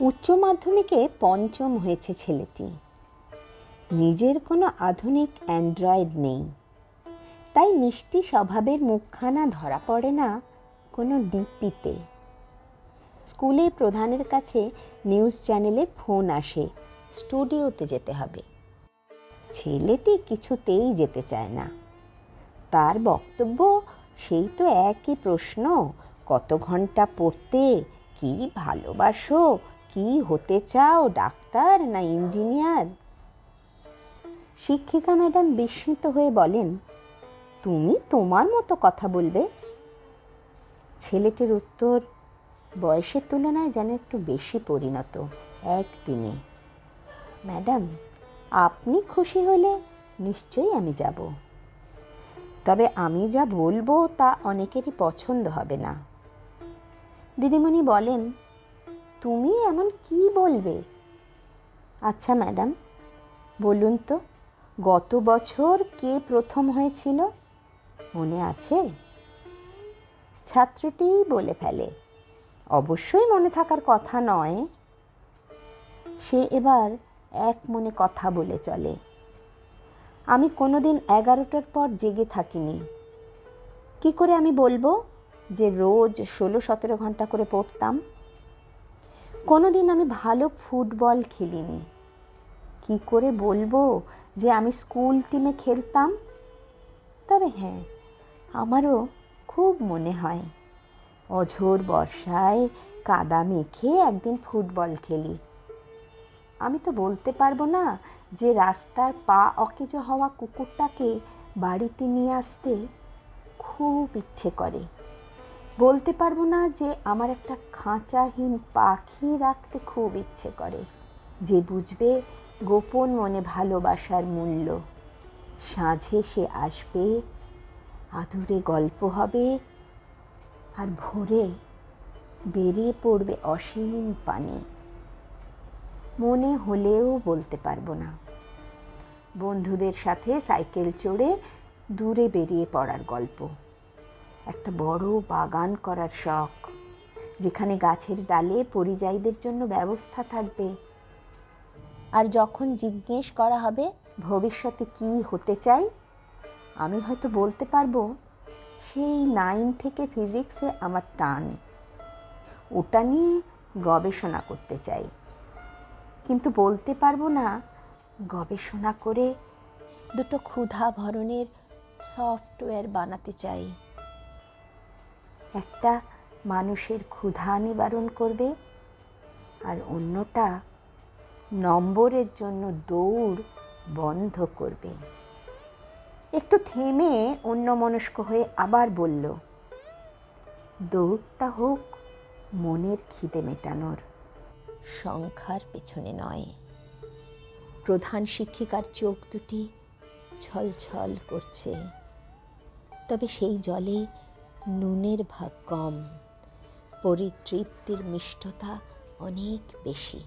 উচ্চ মাধ্যমিকে পঞ্চম হয়েছে ছেলেটি। নিজের কোনো আধুনিক অ্যান্ড্রয়েড নেই। তাই মিষ্টি স্বভাবের মুখখানা ধরা পড়ে না কোনো ডিপিতে। স্কুলে প্রধানের কাছে নিউজ চ্যানেলের ফোন আসে, স্টুডিওতে যেতে হবে। ছেলেটি কিছুতেই যেতে চায় না। তার বক্তব্য, সেই তো একই প্রশ্ন, কত ঘণ্টা পড়তে, কি ভালোবাসো কি হতে চাও, ডাক্তার না ইঞ্জিনিয়ার? শিক্ষিকা ম্যাডাম বিস্মিত হয়ে বলেন, তুমি তোমার মতো কথা বলবে? ছেলেটির উত্তর, বয়সের তুলনায় যেন একটু বেশি পরিণত, একদিনে। ম্যাডাম, আপনি খুশি হলে নিশ্চয়ই আমি যাব। তবে আমি যা বলব তা অনেকেরই পছন্দ হবে না। দিদিমণি বলেন তুমি এমন কি বলবে? আচ্ছা ম্যাডাম, বলুন তো, গত বছর কে প্রথম হয়েছিল? মনে আছে? ছাত্রটি বলে ফেলে, অবশ্যই মনে থাকার কথা নয়। সে এবার এক মনে কথা বলে চলে, আমি কোনোদিন এগারোটার পর জেগে থাকিনি। কি করে আমি বলব যে রোজ ষোলো সতেরো ঘণ্টা করে পড়তাম? কোনোদিন আমি ভালো ফুটবল খেলিনি। কি করে বলব যে আমি স্কুল টিমে খেলতাম? তবে হ্যাঁ আমারও খুব মনে হয়। অঝোর বর্ষায় কাদা মেখে একদিন ফুটবল খেলি। আমি তো বলতে পারব না যে রাস্তার পা অকেজো হওয়া কুকুরটাকে বাড়িতে নিয়ে আসতে খুব ইচ্ছে করে। বলতে পারব না যে আমার একটা খাঁচাহীন পাখি রাখতে খুব ইচ্ছে করে, যে বুঝবে গোপন মনে ভালোবাসার মূল্য। সাঁঝে সে আসবে, আদুরে গল্প হবে, আর ভোরে বেরিয়ে পড়বে অসীম পানি। মনে হলেও বলতে পারব না। বন্ধুদের সাথে সাইকেল চড়ে দূরে বেরিয়ে পড়ার গল্প। একটা বড় বাগান করার শখ। যেখানে গাছের ডালে পরিযায়ীদের জন্য ব্যবস্থা থাকবে। আর যখন জিজ্ঞেস করা হবে, ভবিষ্যতে কি হতে চাই? আমি হয়তো বলতে পারব, সেই নাইন থেকে ফিজিক্সে আমার টান। ওটা নিয়ে গবেষণা করতে চাই। কিন্তু বলতে পারব না, গবেষণা করে দুটো ক্ষুধা ভরণের সফটওয়্যার বানাতে চাই। একটা মানুষের ক্ষুধা নিবারণ করবে আর অন্যটা নম্বরের জন্য দৌড় বন্ধ করবে। একটু থেমে অন্য মনস্ক হয়ে আবার বলল, দৌড়টা হোক, মনের খিদে মেটানোর সংখ্যার পেছনে নয়। প্রধান শিক্ষিকার চোখ দুটি ছলছল করছে। তবে সেই জলে নুনের ভাগ কম পরিতৃপ্তির মিষ্টতা অনেক বেশি।